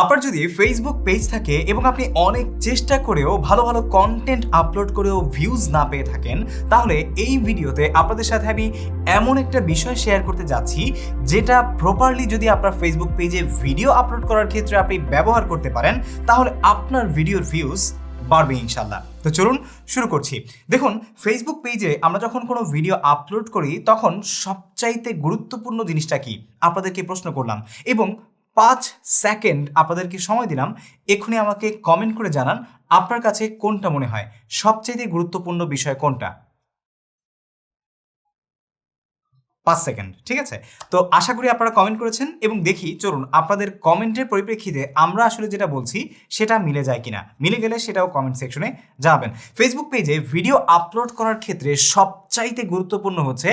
আপনার যদি Facebook page থাকে এবং আপনি অনেক চেষ্টা করেও ভালো ভালো কন্টেন্ট আপলোড করেও ভিউজ না পেয়ে থাকেন, তাহলে এই ভিডিওতে আপনাদের সাথে আমি এমন একটা বিষয় শেয়ার করতে যাচ্ছি, যেটা প্রপারলি যদি আপনার ফেসবুক পেজে ভিডিও আপলোড করার ক্ষেত্রে আপনি ব্যবহার করতে পারেন, তাহলে আপনার ভিডিওর ভিউজ বাড়বে ইনশাল্লাহ তো চলুন শুরু করছি। দেখুন ফেসবুক পেজে আমরা যখন কোনো ভিডিও আপলোড করি, তখন সবচাইতে গুরুত্বপূর্ণ জিনিসটা কি? আপনাদেরকে প্রশ্ন করলাম। এবং পাঁচ সেকেন্ড আপনাদেরকে সময় দিলাম এক্ষুনি আমাকে কমেন্ট করে জানান আপনার কাছে কোনটা মনে হয় সবচেয়ে গুরুত্বপূর্ণ বিষয় কোনটা। পাঁচ সেকেন্ড, ঠিক আছে? তো আশা করি আপনারা কমেন্ট করেছেন এবং দেখি, চলুন আপনাদের কমেন্টের পরিপ্রেক্ষিতে আমরা আসলে যেটা বলছি সেটা মিলে যায় কিনা। মিলে গেলে সেটাও কমেন্ট সেকশনে জানাবেন। ফেসবুক পেজে ভিডিও আপলোড করার ক্ষেত্রে সবচাইতে গুরুত্বপূর্ণ হচ্ছে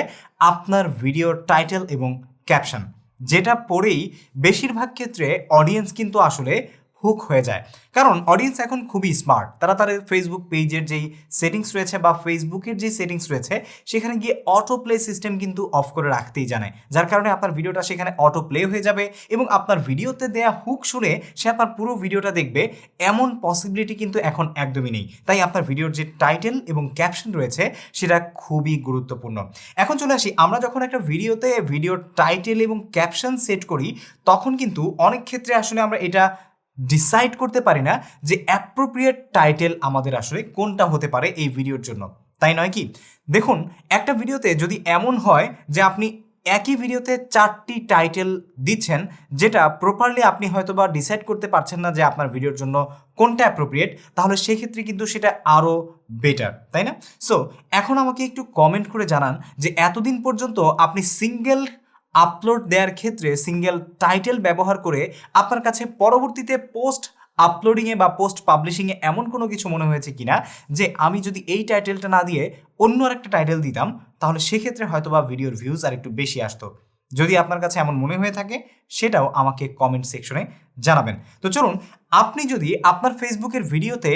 আপনার ভিডিওর টাইটেল এবং ক্যাপশন যেটা পড়েই বেশিরভাগ ক্ষেত্রে অডিয়েন্স কিন্তু আসলে হুক হয়ে যায়। কারণ অডিয়েন্স এখন খুবই স্মার্ট তারা তাদের ফেসবুক পেজের যেই সেটিংস রয়েছে বা ফেসবুকের যে সেটিংস রয়েছে, সেখানে গিয়ে অটো প্লে সিস্টেম কিন্তু অফ করে রাখতেই জানে। যার কারণে আপনার ভিডিওটা সেখানে অটো প্লে হয়ে যাবে এবং আপনার ভিডিওতে দেয়া হুক শুনে সে আপনার পুরো ভিডিওটা দেখবে। এমন পসিবিলিটি কিন্তু এখন একদমই নেই। তাই আপনার ভিডিওর যে টাইটেল এবং ক্যাপশন রয়েছে, সেটা খুবই গুরুত্বপূর্ণ। এখন চলে আসি, আমরা যখন একটা ভিডিওতে ভিডিওর টাইটেল এবং ক্যাপশন সেট করি, তখন কিন্তু অনেক ক্ষেত্রে আসলে আমরা এটা ডিসাইড করতে পারি না যে অ্যাপ্রোপ্রিয়েট টাইটেল আমাদের আসলে কোনটা হতে পারে এই ভিডিওর জন্য। তাই নয় কি? দেখুন, একটা ভিডিওতে যদি এমন হয় যে আপনি একই ভিডিওতে চারটি টাইটেল দিচ্ছেন, যেটা প্রপারলি আপনি হয়তো বা ডিসাইড করতে পারছেন না যে আপনার ভিডিওর জন্য কোনটা অ্যাপ্রোপ্রিয়েট তাহলে সেক্ষেত্রে কিন্তু সেটা আরও বেটার তাই না? সো এখন আমাকে একটু কমেন্ট করে জানান যে এতদিন পর্যন্ত আপনি সিঙ্গেল আপলোড দেওয়ার ক্ষেত্রে সিঙ্গেল টাইটেল ব্যবহার করে আপনার কাছে পরবর্তীতে পোস্ট আপলোডিংয়ে বা পোস্ট পাবলিশিংয়ে এমন কোনো কিছু মনে হয়েছে কিনা যে আমি যদি এই টাইটেলটা না দিয়ে অন্য আরেকটা টাইটেল দিতাম, তাহলে সেক্ষেত্রে হয়তো বা ভিডিওর ভিউজ আর একটু বেশি আসতো। যদি আপনার কাছে এমন মনে হয়ে থাকে, সেটাও আমাকে কমেন্ট সেকশনে জানাবেন। তো চলুন, আপনি যদি আপনার ফেসবুকের ভিডিওতে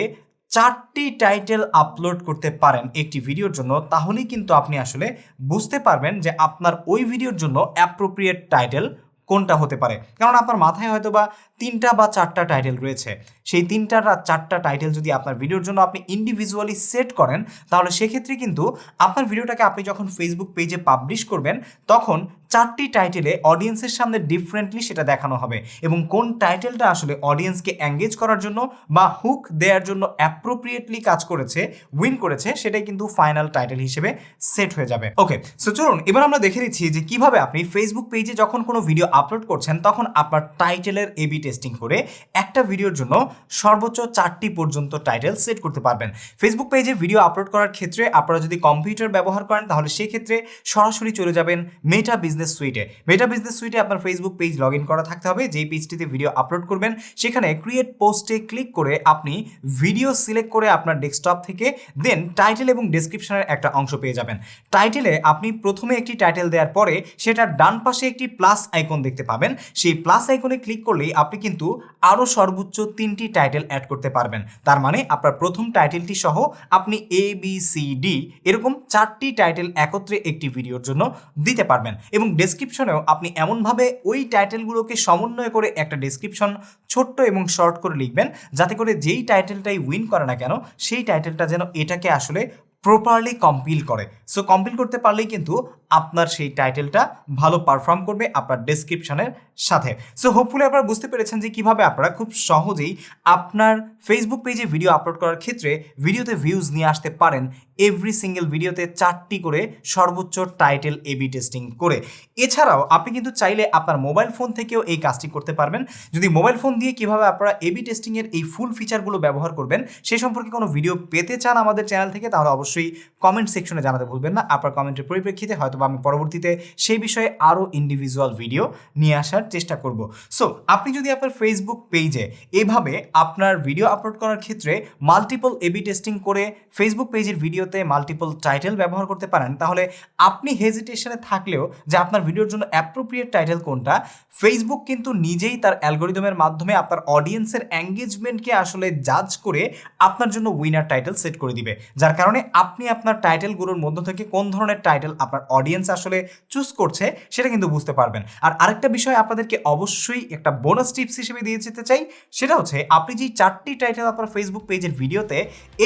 চারটি টাইটেল আপলোড করতে পারেন একটি ভিডিওর জন্য, তাহলেই কিন্তু আপনি আসলে বুঝতে পারবেন যে আপনার ওই ভিডিওর জন্য অ্যাপ্রোপ্রিয়েট টাইটেল কোনটা হতে পারে। কারণ আপনার মাথায় হয়তো বা তিনটা বা চারটা টাইটেল রয়েছে। সেই তিনটা চারটা টাইটেল যদি আপনার ভিডিওর জন্য আপনি ইন্ডিভিজুয়ালি সেট করেন, তাহলে সেক্ষেত্রে কিন্তু আপনার ভিডিওটাকে আপনি যখন ফেসবুক পেজে পাবলিশ করবেন, তখন চারটি টাইটেলে অডিয়েন্সের সামনে ডিফারেন্টলি সেটা দেখানো হবে। এবং কোন টাইটেলটা আসলে অডিয়েন্সকে এঙ্গেজ করার জন্য বা হুক দেওয়ার জন্য অ্যাপ্রোপ্রিয়েটলি কাজ করেছে উইন করেছে, সেটাই কিন্তু ফাইনাল টাইটেল হিসেবে সেট হয়ে যাবে। ওকে সো চলুন, এবার আমরা দেখে নিচ্ছি যে কীভাবে আপনি ফেসবুক পেজে যখন কোনো ভিডিও আপলোড করছেন, তখন আপনার টাইটেলের এবি টেস্টিং করে একটা ভিডিওর জন্য সর্বোচ্চ চারটি পর্যন্ত টাইটেল সেট করতে পারবেন। ফেসবুক পেজে ভিডিও আপলোড করার ক্ষেত্রে আপনারা যদি কম্পিউটার ব্যবহার করেন, তাহলে সেক্ষেত্রে সরাসরি চলে যাবেন মেটা বিজনেস সুইটে মেটা বিজনেস সুইটে আপনার ফেসবুক পেজ লগ ইন করা থাকতে হবে, যেই পেজটিতে ভিডিও আপলোড করবেন, সেখানে ক্রিয়েট পোস্টে ক্লিক করে আপনি ভিডিও সিলেক্ট করে আপনার ডেস্কটপ থেকে দেন টাইটেল এবং ডেসক্রিপশনের একটা অংশ পেয়ে যাবেন। টাইটেলে আপনি প্রথমে একটি টাইটেল দেওয়ার পরে সেটার ডান পাশে একটি প্লাস আইকন দেখতে পাবেন। সেই প্লাস আইকনে ক্লিক করলেই আপনি কিন্তু আরও সর্বোচ্চ তিনটি টাইটেল অ্যাড করতে পারবেন। তার মানে আপনার প্রথম টাইটেলটি সহ আপনি এ বি সি ডি এরকম চারটি টাইটেল একত্রে একটি ভিডিওর জন্য দিতে পারবেন। এবং ডেসক্রিপশনেও আপনি এমনভাবে ওই টাইটেলগুলোকে সমন্বয় করে একটা ডেসক্রিপশন ছোট্ট এবং শর্ট করে লিখবেন, যাতে করে যেই টাইটেলটাই উইন করে না কেন, সেই টাইটেলটা যেন এটাকে আসলে প্রপারলি কম্পিল করে। সো কম্পিল করতে পারলেই কিন্তু আপনার সেই টাইটেলটা ভালো পারফর্ম করবে, আপনার ডেসক্রিপশনের সাথে। সো হোপফুলি আপনারা বুঝতে পেরেছেন যে কীভাবে আপনারা খুব সহজেই আপনার ফেসবুক পেজে ভিডিও আপলোড করার ক্ষেত্রে ভিডিওতে ভিউজ নিয়ে আসতে পারেন এভরি সিঙ্গেল ভিডিওতে চারটি করে সর্বোচ্চ টাইটেল এবি টেস্টিং করে। এছাড়াও আপনি কিন্তু চাইলে আপনার মোবাইল ফোন থেকেও এই কাজটি করতে পারবেন। যদি মোবাইল ফোন দিয়ে কীভাবে আপনারা এবি টেস্টিংয়ের এই ফুল ফিচারগুলো ব্যবহার করবেন সেই সম্পর্কে কোনো ভিডিও পেতে চান আমাদের চ্যানেল থেকে, তাহলে অবশ্যই কমেন্ট সেকশনে জানাতে ভুলবেন না। আপনার কমেন্টের পরিপ্রেক্ষিতে হয়তো আমি পরবর্তীতে সেই বিষয়ে আরও ইন্ডিভিজুয়াল ভিডিও নিয়ে আসার চেষ্টা করব। সো আপনি যদি আপনার ফেসবুক পেজে এভাবে আপনার ভিডিও আপলোড করার ক্ষেত্রে মাল্টিপল এবি টেস্টিং করে ফেসবুক পেজের ভিডিওতে মাল্টিপল টাইটেল ব্যবহার করতে পারেন, তাহলে আপনি হেজিটেশনে থাকলেও যে আপনার ভিডিওর জন্য অ্যাপ্রোপ্রিয়েট টাইটেল কোনটা ফেসবুক কিন্তু নিজেই তার অ্যালগোরিদমের মাধ্যমে আপনার অডিয়েন্সের এঙ্গেজমেন্টকে আসলে জাজ করে আপনার জন্য উইনার টাইটেল সেট করে দিবে। যার কারণে আপনি আপনার টাইটেলগুলোর মধ্য থেকে কোন ধরনের টাইটেল আপনার অডিয়েন্স আসলে চুজ করছে, সেটা কিন্তু বুঝতে পারবেন। আর আরেকটা বিষয় আপনাদের আপনাদেরকে অবশ্যই একটা বোনাস টিপস হিসেবে দিয়ে যেতে চাই। সেটা হচ্ছে, আপনি যেই চারটি টাইটেল আপনার ফেসবুক পেজের ভিডিওতে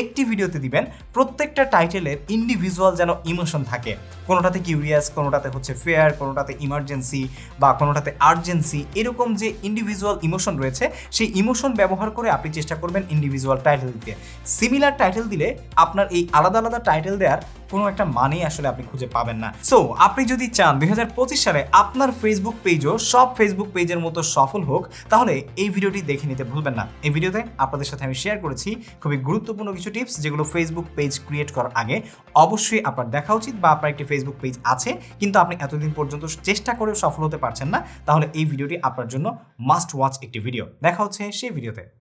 একটি ভিডিওতে দিবেন, প্রত্যেকটা টাইটেলের ইন্ডিভিজুয়াল যেন ইমোশন থাকে। কোনোটাতে কিউরিয়াস কোনোটাতে হচ্ছে ফেয়ার কোনোটাতে ইমার্জেন্সি বা কোনোটাতে আর্জেন্সি এরকম যে ইন্ডিভিজুয়াল ইমোশন রয়েছে, সেই ইমোশন ব্যবহার করে আপনি চেষ্টা করবেন ইন্ডিভিজুয়াল টাইটেল দিতে। সিমিলার টাইটেল দিলে আপনার এই আলাদা আলাদা টাইটেল দেওয়ার কোনো একটা মানে আসলে আপনি খুঁজে পাবেন না। সো আপনি যদি চান দুই হাজার পঁচিশ সালে আপনার ফেসবুক পেজও সব ফেসবুক পেজের মতো সফল হোক, তাহলে এই ভিডিওটি দেখে নিতে ভুলবেন না। এই ভিডিওতে আপনাদের সাথে আমি শেয়ার করেছি খুবই গুরুত্বপূর্ণ কিছু টিপস যেগুলো ফেসবুক পেজ ক্রিয়েট করার আগে অবশ্যই আপনার দেখা উচিত বা আপনার একটি ফেসবুক পেজ আছে, কিন্তু আপনি এতদিন পর্যন্ত চেষ্টা করেও সফল হতে পারছেন না, তাহলে এই ভিডিওটি আপনার জন্য মাস্ট ওয়াচ একটি ভিডিও দেখা হচ্ছে সেই ভিডিওতে